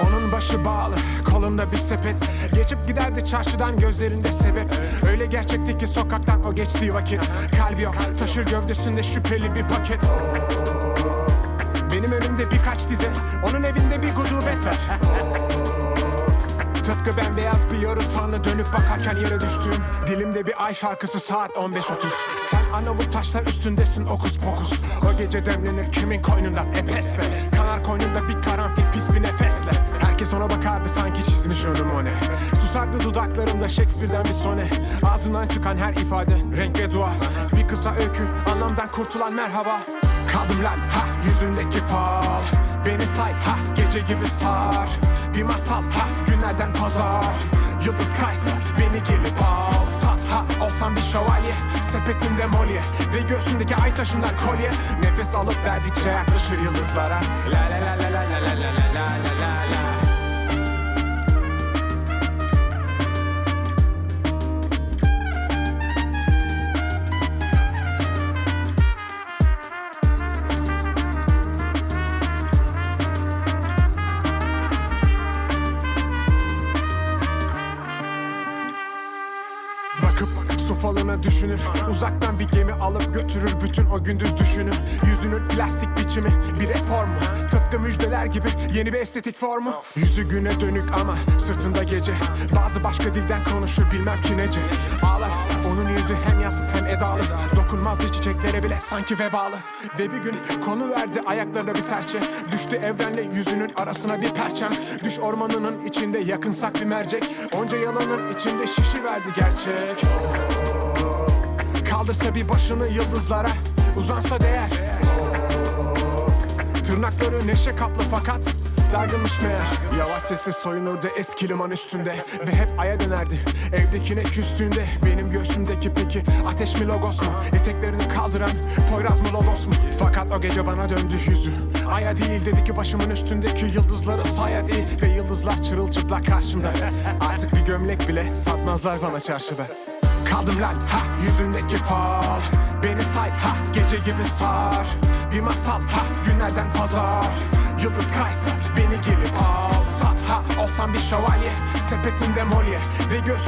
Onun başı bağlı, kolunda bir sepet. Geçip giderdi çarşıdan gözlerinde sebep. Öyle gerçekti ki sokaktan o geçtiği vakit. Kalbi yok, taşır gövdesinde şüpheli bir paket. Benim önümde birkaç dize Onun evinde bir gudubet var. Tıpkı bembeyaz bir yarı tanrı dönüp bakarken yere düştüğüm Dilimde bir ay şarkısı saat 15.30 Sen Arnavut taşlar üstündesin okus pokus. O gece demlenir kimin koynunda epes be. Kanar koynunda bir karanfil Herkes ona bakardı sanki çizmiş önüm o ne? Susardı dudaklarımda Shakespeare'den bir sone. Ağzından çıkan her ifade renk ve dua. Bir kısa öykü anlamdan kurtulan merhaba. Kaldım lan ha yüzündeki fal. Beni say ha gece gibi sar. Bir masal ha günlerden pazar. Yıldız kaysa beni gelip alsa ha Olsam bir şövalye sepetimde molye. Ve göğsündeki ay taşından kolye. Nefes alıp verdikçe yaklaşır yıldızlara. La la la la la la la su falına düşünür. Uzaktan bir gemi alıp götürür bütün o gündüz düşünü Yüzünün plastik biçimi bir reform mu? Tıpkı müjdeler gibi yeni bir estetik formu. Yüzü güne dönük ama sırtında gece. Bazı başka dilden konuşur bilmem ki nece. Ağlar onun yüzü sanki vebalı. Ve bir gün konu verdi ayaklarına bir serçe. Düştü evrenle yüzünün arasına bir perçem. Düş ormanının içinde yakınsak bir mercek. Onca yalanın içinde şişi verdi gerçek. Kaldırsa bir başını yıldızlara Uzansa değer. Tırnakları neşe kaplı fakat Dargınmış meğer. Yavaş sessiz soyunurdu eski liman üstünde. Ve hep aya dönerdi. Evdekine küstüğünde Benim göğsümdeki peki Ateş mi logos mu? Eteklerini kaldıran Poyraz mı logos mu? Fakat o gece bana döndü yüzü. Aya değil dedi ki başımın üstündeki Yıldızları saya değil Ve yıldızlar çırılçıplak karşımda. Artık bir gömlek bile satmazlar bana çarşıda. Kaldım lan ha yüzündeki fal. Beni say ha gece gibi sar. Bir masal ha günlerden pazar. Yıldız kaysa beni gelip alsa ha Olsam bir şövalye sepetimde molye. Ve göğsümde